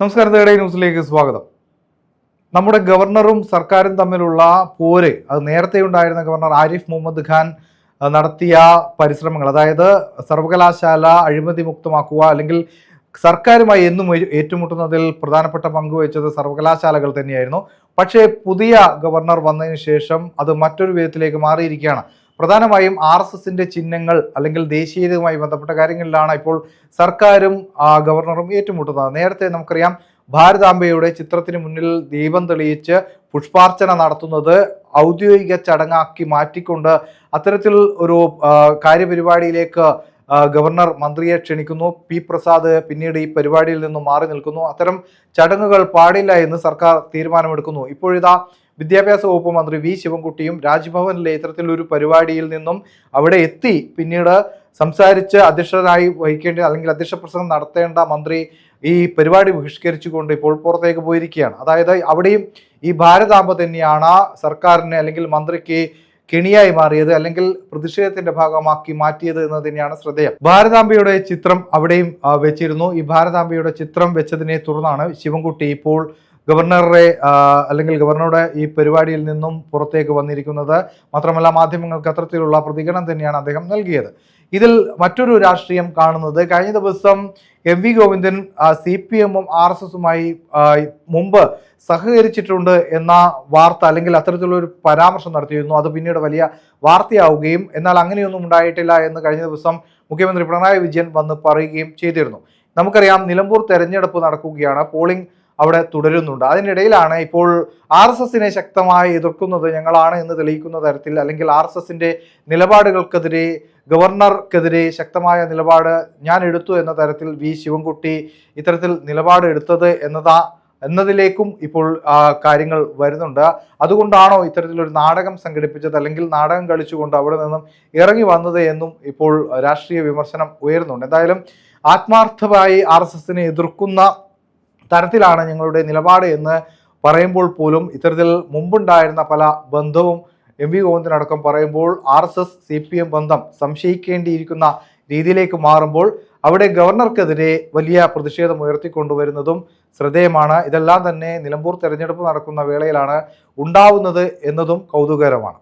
നമസ്കാരം തേടേ ന്യൂസിലേക്ക് സ്വാഗതം. നമ്മുടെ ഗവർണറും സർക്കാരും തമ്മിലുള്ള പോര് അത് നേരത്തെ ഉണ്ടായിരുന്ന ഗവർണർ ആരിഫ് മുഹമ്മദ് ഖാൻ നടത്തിയ പരിശ്രമങ്ങൾ അതായത് സർവകലാശാല അഴിമതി മുക്തമാക്കുക അല്ലെങ്കിൽ സർക്കാരുമായി എന്നും ഏറ്റുമുട്ടുന്നതിൽ പ്രധാനപ്പെട്ട പങ്കുവച്ചത് സർവകലാശാലകൾ തന്നെയായിരുന്നു. പക്ഷേ പുതിയ ഗവർണർ വന്നതിന് ശേഷം അത് മറ്റൊരു വിധത്തിലേക്ക് മാറിയിരിക്കുകയാണ്. പ്രധാനമായും ആർ എസ് എസിന്റെ ചിഹ്നങ്ങൾ അല്ലെങ്കിൽ ദേശീയതയുമായി ബന്ധപ്പെട്ട കാര്യങ്ങളിലാണ് ഇപ്പോൾ സർക്കാരും ഗവർണറും ഏറ്റുമുട്ടുന്നത്. നേരത്തെ നമുക്കറിയാം ഭാരതാംബയുടെ ചിത്രത്തിന് മുന്നിൽ ദീപം തെളിയിച്ച് പുഷ്പാർച്ചന നടത്തുന്നത് ഔദ്യോഗിക ചടങ്ങാക്കി മാറ്റിക്കൊണ്ട് അത്തരത്തിൽ ഒരു കാര്യപരിപാടിയിലേക്ക് ഗവർണർ മന്ത്രിയെ ക്ഷണിക്കുന്നു. പി പ്രസാദ് പിന്നീട് ഈ പരിപാടിയിൽ നിന്നും മാറി നിൽക്കുന്നു. അത്തരം ചടങ്ങുകൾ പാടില്ല എന്ന് സർക്കാർ തീരുമാനമെടുക്കുന്നു. ഇപ്പോഴിതാ വിദ്യാഭ്യാസ വകുപ്പ് മന്ത്രി വി ശിവൻകുട്ടിയും രാജ്ഭവനിലെ ഇത്തരത്തിലൊരു പരിപാടിയിൽ നിന്നും അവിടെ എത്തി. പിന്നീട് സംസാരിച്ച് അധ്യക്ഷരായി വഹിക്കേണ്ട അല്ലെങ്കിൽ അധ്യക്ഷ പ്രസംഗം നടത്തേണ്ട മന്ത്രി ഈ പരിപാടി ബഹിഷ്കരിച്ചുകൊണ്ട് ഇപ്പോൾ പുറത്തേക്ക് പോയിരിക്കുകയാണ്. അതായത് അവിടെയും ഈ ഭാരതാമ്പ തന്നെയാണ് സർക്കാരിനെ അല്ലെങ്കിൽ മന്ത്രിക്ക് കെണിയായി മാറിയത് അല്ലെങ്കിൽ പ്രതിഷേധത്തിന്റെ ഭാഗമാക്കി മാറ്റിയത് എന്ന് തന്നെയാണ് ശ്രദ്ധേയം. ഭാരതാംബയുടെ ചിത്രം അവിടെയും വെച്ചിരുന്നു. ഈ ഭാരതാംബയുടെ ചിത്രം വെച്ചതിനെ തുടർന്നാണ് ശിവൻകുട്ടി ഇപ്പോൾ ഗവർണറെ അല്ലെങ്കിൽ ഗവർണറുടെ ഈ പരിപാടിയിൽ നിന്നും പുറത്തേക്ക് വന്നിരിക്കുന്നത് മാത്രമല്ല മാധ്യമങ്ങൾക്ക് അത്തരത്തിലുള്ള പ്രതികരണം തന്നെയാണ് അദ്ദേഹം നൽകിയത്. ഇതിൽ മറ്റൊരു രാഷ്ട്രീയം കാണുന്നത് കഴിഞ്ഞ ദിവസം M V Govindan C P എമ്മും ആർ എസ് എസുമായി മുമ്പ് സഹകരിച്ചിട്ടുണ്ട് എന്ന വാർത്ത അല്ലെങ്കിൽ അത്തരത്തിലുള്ള ഒരു പരാമർശം നടത്തിയിരുന്നു. അത് പിന്നീട് വലിയ വാർത്തയാവുകയും എന്നാൽ അങ്ങനെയൊന്നും ഉണ്ടായിട്ടില്ല എന്ന് കഴിഞ്ഞ ദിവസം മുഖ്യമന്ത്രി പിണറായി വിജയൻ വന്ന് പറയുകയും ചെയ്തിരുന്നു. നമുക്കറിയാം നിലമ്പൂർ തെരഞ്ഞെടുപ്പ് നടക്കുകയാണ്. പോളിംഗ് അവിടെ തുടരുന്നുണ്ട്. അതിനിടയിലാണ് ഇപ്പോൾ ആർ എസ് എസിനെ ശക്തമായി എതിർക്കുന്നത് ഞങ്ങളാണ് എന്ന് തെളിയിക്കുന്ന തരത്തിൽ അല്ലെങ്കിൽ ആർ എസ് എസിന്റെ നിലപാടുകൾക്കെതിരെ ഗവർണർക്കെതിരെ ശക്തമായ നിലപാട് ഞാൻ എടുത്തു എന്ന തരത്തിൽ വി ശിവൻകുട്ടി ഇത്തരത്തിൽ നിലപാട് എടുത്തത് എന്നതാ എന്നതിലേക്കും ഇപ്പോൾ കാര്യങ്ങൾ വരുന്നുണ്ട്. അതുകൊണ്ടാണോ ഇത്തരത്തിലൊരു നാടകം സംഘടിപ്പിച്ചത് അല്ലെങ്കിൽ നാടകം കളിച്ചുകൊണ്ട് അവിടെ നിന്നും ഇറങ്ങി വന്നത് എന്നും ഇപ്പോൾ രാഷ്ട്രീയ വിമർശനം ഉയരുന്നുണ്ട്. എന്തായാലും ആത്മാർത്ഥമായി ആർ എസ് എസിനെ എതിർക്കുന്ന തരത്തിലാണ് ഞങ്ങളുടെ നിലപാട് എന്ന് പറയുമ്പോൾ പോലും ഇത്തരത്തിൽ മുമ്പുണ്ടായിരുന്ന പല ബന്ധവും എം വി ഗോവിന്ദനടക്കം പറയുമ്പോൾ R S S C P M ബന്ധം സംശയിക്കേണ്ടിയിരിക്കുന്ന രീതിയിലേക്ക് മാറുമ്പോൾ അവിടെ ഗവർണർക്കെതിരെ വലിയ പ്രതിഷേധം ഉയർത്തിക്കൊണ്ടുവരുന്നതും ശ്രദ്ധേയമാണ്. ഇതെല്ലാം തന്നെ നിലമ്പൂർ തെരഞ്ഞെടുപ്പ് നടക്കുന്ന വേളയിലാണ് ഉണ്ടാവുന്നത് എന്നതും കൗതുകകരമാണ്.